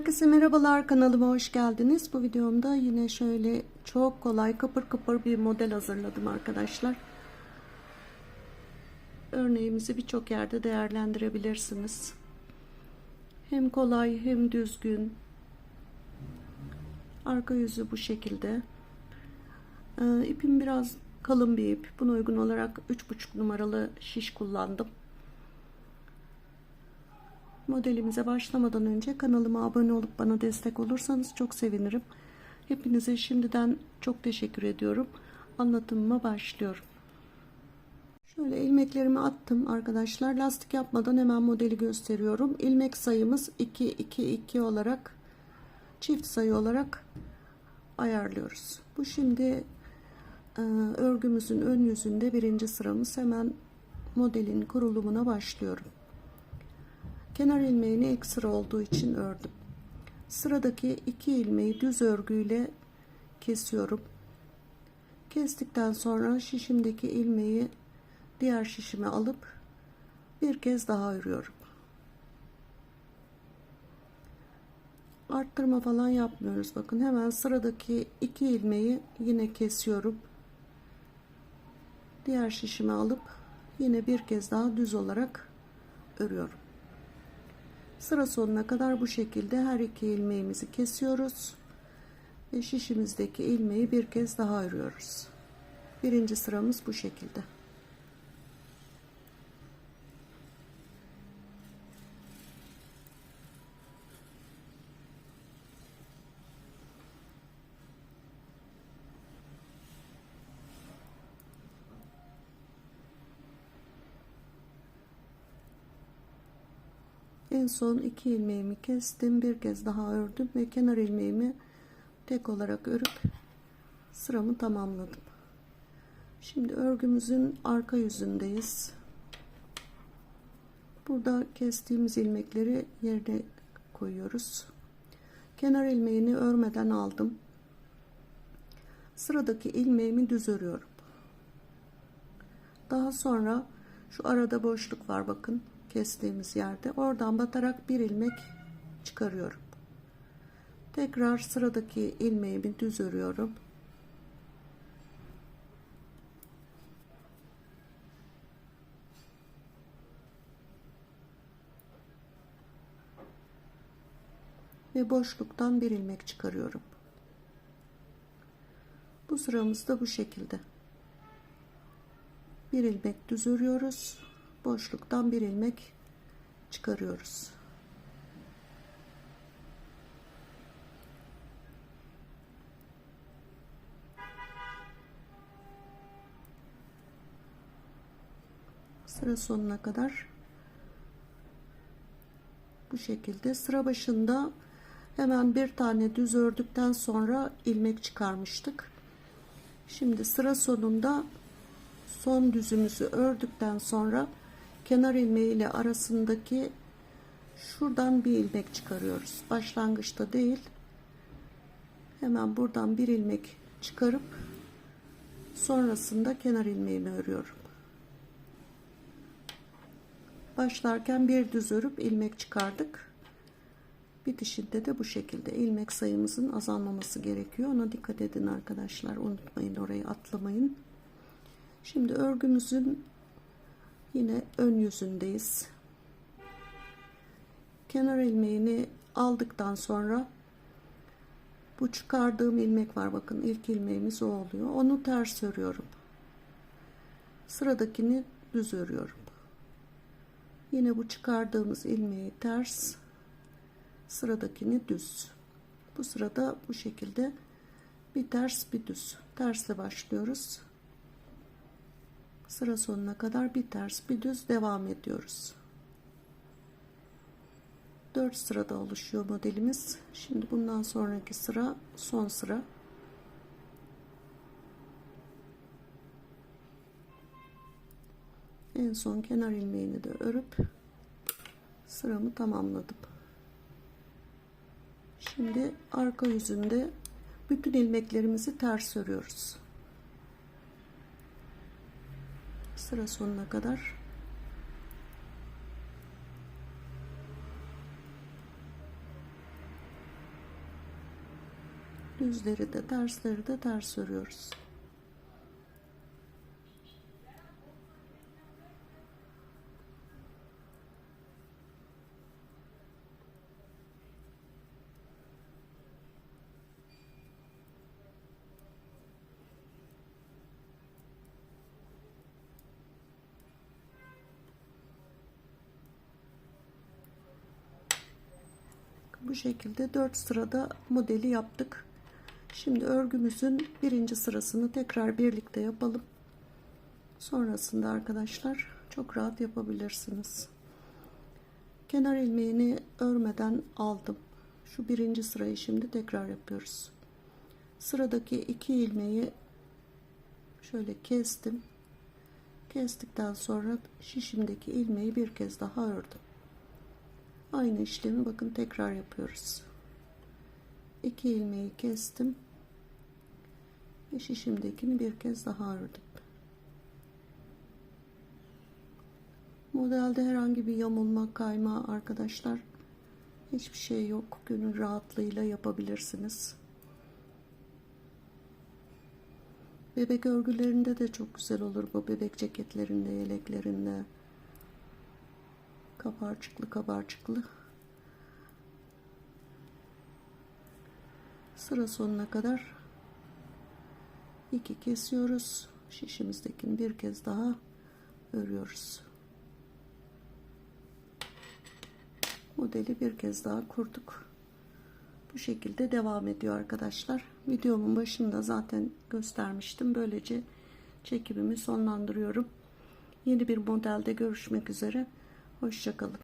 Herkese merhabalar kanalıma hoş geldiniz. Bu videomda yine şöyle çok kolay kıpır kıpır bir model hazırladım arkadaşlar. Örneğimizi birçok yerde değerlendirebilirsiniz. Hem kolay hem düzgün. Arka yüzü bu şekilde. Ee, ipim biraz kalın bir ip. Buna uygun olarak 3,5 numaralı şiş kullandım. Modelimize başlamadan önce kanalıma abone olup bana destek olursanız çok sevinirim. Hepinize şimdiden çok teşekkür ediyorum. Anlatımıma başlıyorum. Şöyle ilmeklerimi attım arkadaşlar. Lastik yapmadan hemen modeli gösteriyorum. İlmek sayımız 2 2 2 olarak çift sayı olarak ayarlıyoruz. Bu şimdi e, örgümüzün ön yüzünde birinci sıramız. Hemen modelin kurulumuna başlıyorum. Kenar ilmeğini ilk sıra olduğu için ördüm. Sıradaki iki ilmeği düz örgüyle kesiyorum. Kestikten sonra şişimdeki ilmeği diğer şişime alıp bir kez daha örüyorum. Arttırma falan yapmıyoruz. Bakın hemen sıradaki iki ilmeği yine kesiyorum. Diğer şişime alıp yine bir kez daha düz olarak örüyorum. Sıra sonuna kadar bu şekilde her iki ilmeğimizi kesiyoruz. Ve şişimizdeki ilmeği bir kez daha örüyoruz. Birinci sıramız bu şekilde. En son iki ilmeğimi kestim. Bir kez daha ördüm ve kenar ilmeğimi tek olarak örüp sıramı tamamladım. Şimdi örgümüzün arka yüzündeyiz. Burada kestiğimiz ilmekleri yerine koyuyoruz. Kenar ilmeğini örmeden aldım. Sıradaki ilmeğimi düz örüyorum. Daha sonra şu arada boşluk var bakın kestiğimiz yerde oradan batarak bir ilmek çıkarıyorum. Tekrar sıradaki ilmeğimi düz örüyorum. Ve boşluktan bir ilmek çıkarıyorum. Bu sıramız da bu şekilde. Bir ilmek düz örüyoruz boşluktan bir ilmek çıkarıyoruz. Sıra sonuna kadar bu şekilde sıra başında hemen bir tane düz ördükten sonra ilmek çıkarmıştık. Şimdi sıra sonunda son düzümüzü ördükten sonra kenar ilmeği ile arasındaki şuradan bir ilmek çıkarıyoruz. Başlangıçta değil. Hemen buradan bir ilmek çıkarıp sonrasında kenar ilmeğimi örüyorum. Başlarken bir düz örüp ilmek çıkardık. Bitişinde de bu şekilde ilmek sayımızın azalmaması gerekiyor. Ona dikkat edin arkadaşlar. Unutmayın orayı atlamayın. Şimdi örgümüzün Yine ön yüzündeyiz. Kenar ilmeğini aldıktan sonra bu çıkardığım ilmek var. Bakın ilk ilmeğimiz o oluyor. Onu ters örüyorum. Sıradakini düz örüyorum. Yine bu çıkardığımız ilmeği ters, sıradakini düz. Bu sırada bu şekilde bir ters bir düz. Tersle başlıyoruz sıra sonuna kadar bir ters bir düz devam ediyoruz. 4 sırada oluşuyor modelimiz. Şimdi bundan sonraki sıra son sıra. En son kenar ilmeğini de örüp sıramı tamamladım. Şimdi arka yüzünde bütün ilmeklerimizi ters örüyoruz sıra sonuna kadar düzleri de tersleri de ters örüyoruz. Bu şekilde 4 sırada modeli yaptık. Şimdi örgümüzün birinci sırasını tekrar birlikte yapalım. Sonrasında arkadaşlar çok rahat yapabilirsiniz. Kenar ilmeğini örmeden aldım. Şu birinci sırayı şimdi tekrar yapıyoruz. Sıradaki iki ilmeği şöyle kestim. Kestikten sonra şişimdeki ilmeği bir kez daha ördüm. Aynı işlemi bakın tekrar yapıyoruz. İki ilmeği kestim. Ve şişimdekini bir kez daha ördüm. Modelde herhangi bir yamulma, kayma arkadaşlar hiçbir şey yok. Gönül rahatlığıyla yapabilirsiniz. Bebek örgülerinde de çok güzel olur bu bebek ceketlerinde, yeleklerinde kabarcıklı kabarcıklı. Sıra sonuna kadar iki kesiyoruz. Şişimizdekini bir kez daha örüyoruz. Modeli bir kez daha kurduk. Bu şekilde devam ediyor arkadaşlar. Videomun başında zaten göstermiştim. Böylece çekimimi sonlandırıyorum. Yeni bir modelde görüşmek üzere Hoşçakalın.